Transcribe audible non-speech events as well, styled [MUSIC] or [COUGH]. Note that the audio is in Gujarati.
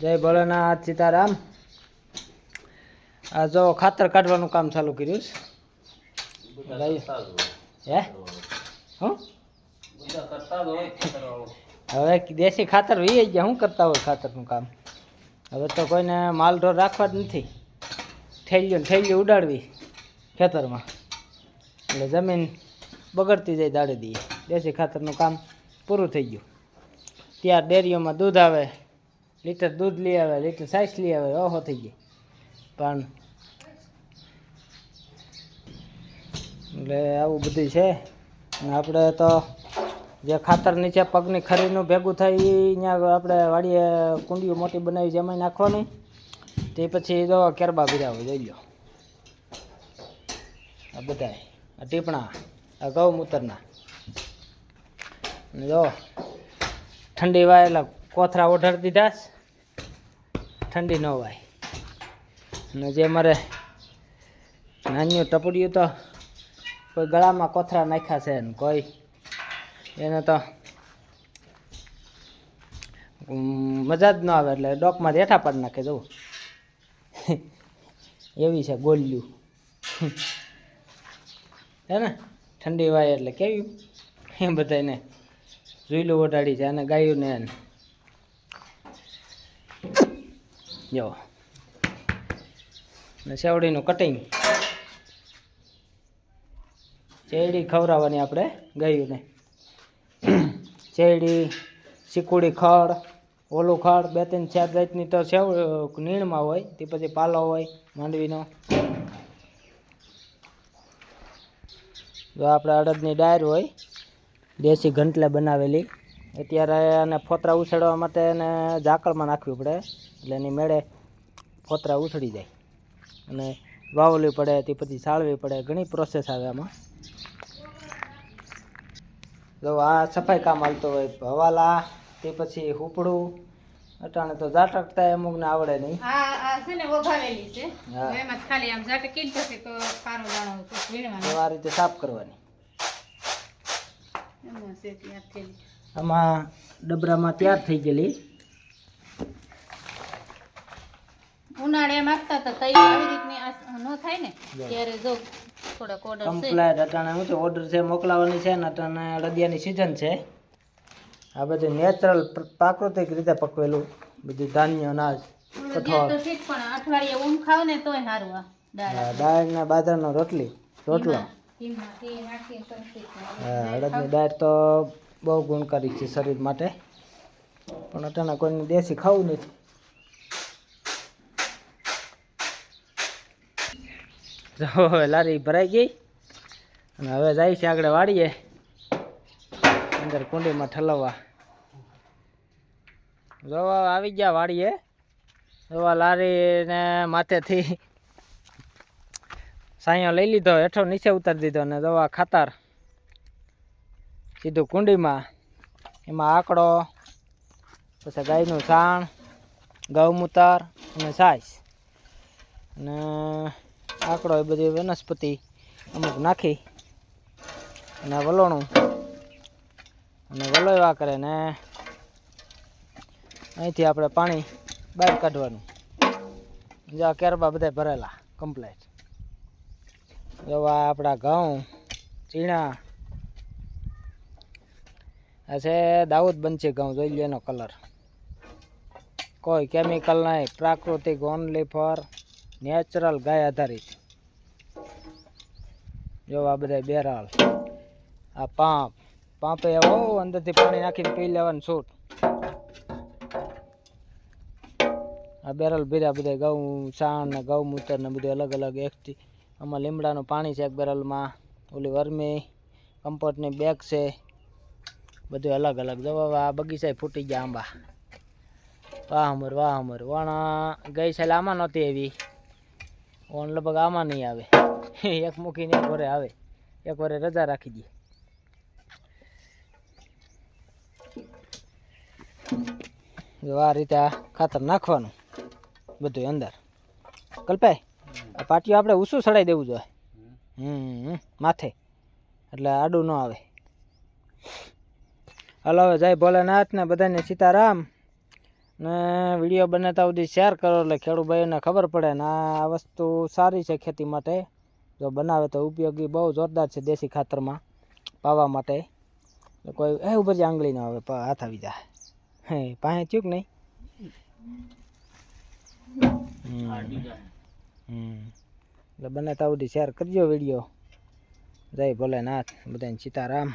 જય ભોળાનાથ સીતારામ. આ જો ખાતર કાઢવાનું કામ ચાલુ કર્યું છે. હે? હું? હવે દેશી ખાતર વી ગયા શું કરતા હોય ખાતરનું કામ? હવે તો કોઈને માલ ઢોર રાખવા જ નથી. થેલીઓ ને થેલીઓ ઉડાડવી ખેતરમાં. એટલે જમીન બગડતી જાય દાડે દઈએ દેશી ખાતરનું કામ પૂરું થઈ ગયું. ત્યાં ડેરીઓમાં દૂધ આવે. લીટર દૂધ લઈ આવે, લીટર સાઈસ લઈ આવે, ઓહો થઈ ગઈ. પણ એટલે આવું બધું છે. અને આપણે તો જે ખાતર નીચે પગની ખરીનું ભેગું થાય એ ત્યાં આપણે વાડીએ કુંડીઓ મોટી બનાવી એમાં નાખવાનું. તે પછી જો કેરબા ભીરાવો જોઈ લો. આ બધા આ ટીપણા, આ ગૌમૂતરના જો ઠંડી વાય, એટલે કોથરા ઓઢાડી દીધા. ઠંડી ન વાય. અને જે મારે નાનું ટપડિયું તો કોઈ ગળામાં કોથરા નાખ્યા છે ને કોઈ, એને તો મજા જ ન આવે એટલે ડોકમાં રેઠા પાડી નાખે જવું એવી છે ગોલ્યું. હે ને? ઠંડી વાય એટલે કેવી? એ બધાને ઝૂલું ઓઢાડી છે અને ગાયું ને એને. જો. ને સેવડીનું કટિંગ ચેડી ખવડાવવાની આપણે ગયું ને. ચેડી શીકુડી ખડ, ઓલું ખડ, બે ત્રણ ચાર જાતની તો સેવ નીણમાં હોય, તે પછી પાલો હોય, માંડવીનો. જો આપણે અડદની ડાયર હોય, દેશી ઘંટલે બનાવેલી. અત્યારે આને ફોતરા ઉછેડવા માટે એને ઝાકળમાં નાખવી પડે. એટલે એની મેળે ફોતરા ઉછળી જાય. અને વાવલવી પડે તે પછી સાળવી પડે ઘણી પ્રોસેસ આવે આમાં. જો આ સફાઈ કામ હાલતો હોય હવાલા તે પછી હુપડું અટાણે તો ઝાટકતા અમુકને આવડે નહીં. આ છે ને ઓભાવેલી છે. એમાં ખાલી આમ ઝાટકી જ પછી તો સારું દાણો વીણવાનો. આ રીતે સાફ કરવાની. આમાં ડબરામાં તૈયાર થઈ ગયેલી. ઉનાળે આપતા હતા તઈ આવી રીતની આ ન થાય ને? ત્યારે જો થોડાક ઓર્ડર છે. કમ્પ્લેટ અટાણે હું છે ઓર્ડર છે મોકલાવાની છે ને અટાણે રડિયાની સિઝન છે. આ બધું નેચરલ પ્રાકૃતિક રીતે પકવેલું બધું ધાન્ય અનાજ કઠોળ. પણ અઠવાડિયે ઊંઘ ખાવ ને તોય સારું આ દાળ. ને બાજરાનો રોટલી રોટલો. અડદની દાળ તો બહુ ગુણકારી છે શરીર માટે. પણ અટાણે કોઈને દેશી ખાવું નથી. જો લારી ભરાઈ ગઈ. અને હવે જાય છે આગળ વાળીએ અંદર કુંડીમાં ઠલવવા. જોવા આવી ગયા વાળીએ જોવા લારીને માથેથી સાયો લઈ લીધો હેઠો નીચે ઉતારી દીધો અને દવા ખાતર સીધું કુંડીમાં. એમાં આકડો, પછી ગાયનું છાણ ગૌમૂતર અને છાશ. અને આકડો એ બધી વનસ્પતિ અમુક નાખી અને વલોણું. અને વલોવા કરે ને અહીંથી આપણે પાણી બહાર કાઢવાનું. જો કેરબા બધા ભરેલા કમ્પ્લેટ જોવા આપણા ઘઉં, ચીણા છે દાઉદ બનશે ઘઉં, જોઈ લો એનો કલર કોઈ કેમિકલ નહીં, પ્રાકૃતિક ઓનલી ફોર નેચરલ ગાય આધારિત. જો આ બધા બેરાળ આ પાંપ. પાંપે આવો, અંદરથી પાણી નાખીને પી લેવાનું છૂટ. આ બેરલ ભીરા બધા ઘઉં છાણ ને ગૌમૂત્ર ને બધું અલગ અલગ એકથી. આમાં લીમડાનું પાણી છે એક બેરલમાં. ઓલી વર્મી કમ્પોટની બેગ છે. બધું અલગ અલગ. જવા આ બગીચા ફૂટી ગયા આંબા. વાહ અમર વાહ અમર. વણ ગઈ સાલ આમાં નહોતી એવી ઓન લગભગ આમાં નહીં આવે. [LAUGHS] એક મૂકીને એક વરે આવે. એક વરે રજા રાખી દઈએ આ રીતે આ ખાતર નાખવાનું બધું અંદર. કલ્પાય આ પાટીઓ આપણે ઊંચું ચડાવી દેવું જોઈએ. હમ, માથે. એટલે આડું ન આવે. હાલો, હવે જય ભોલેનાથ ને બધાને સીતારામ. ને વીડિયો બનાવતા સુધી શેર કરો એટલે ખેડૂત ભાઈઓને ખબર પડે ને આ વસ્તુ સારી છે ખેતી માટે. જો બનાવે તો ઉપયોગી બહુ જોરદાર છે દેશી ખાતરમાં પાવા માટે. કોઈ એ ઉપર જે આંગળી ન આવે હાથ આવી જાય હે પાસે થયું કે નહીં? એટલે બને સુધી શેર કરજો વીડિયો. જય ભોલેનાથ, બધાને સીતારામ.